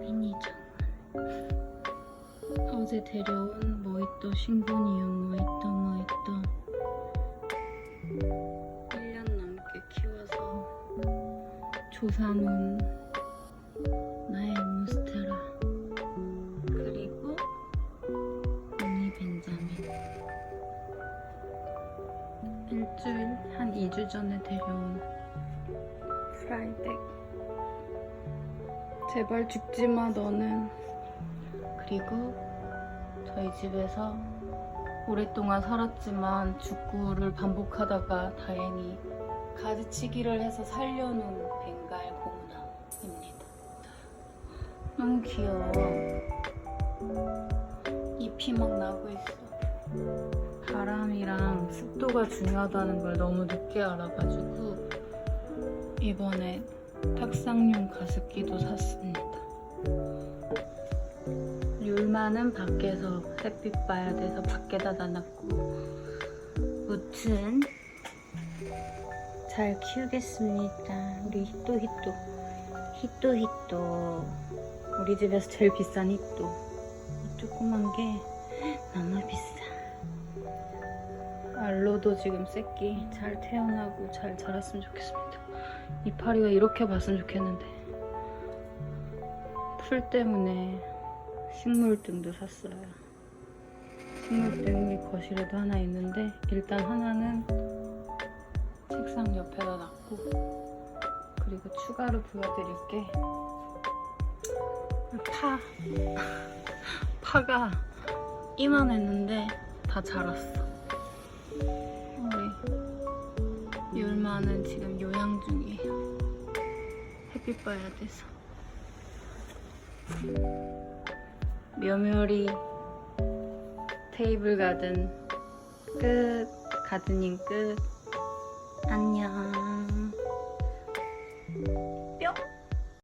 미니 정원. 어제 데려온 모히또 싱고니움 모히또 모히또 1년 넘게 키워서 조사놓은 나의 몬스테라. 그리고 미니 벤자민. 일주일 한 2주 전에 데려온 프라이덱 제발 죽지마 너는 그리고 저희 집에서 오랫동안 살았지만 축구를 반복하다가 다행히 가지치기를 해서 살려놓은 벵갈 고무나무입니다. 너무 귀여워. 잎이 막 나고 있어. 바람이랑 습도가 중요하다는 걸 너무 늦게 알아가지고 이번에 탁상용 가습기도 샀습니다. 율마는 밖에서 햇빛 봐야 돼서 밖에다 놔놨고 무튼 잘 키우겠습니다. 우리 히또 히또 히또 히또 우리 집에서 제일 비싼 히또 이 조그만 게 너무 비싸. 알로도 지금 새끼 잘 태어나고 잘 자랐으면 좋겠습니다. 이파리가 이렇게 봤으면 좋겠는데 풀 때문에 식물등도 샀어요. 식물등이 거실에도 하나 있는데 일단 하나는 책상 옆에다 놨고 그리고 추가로 보여드릴 게 파. 파가 이만했는데 다 자랐어. 봐야 돼서. 묘묘리 테이블 가든 끝 가드닝 끝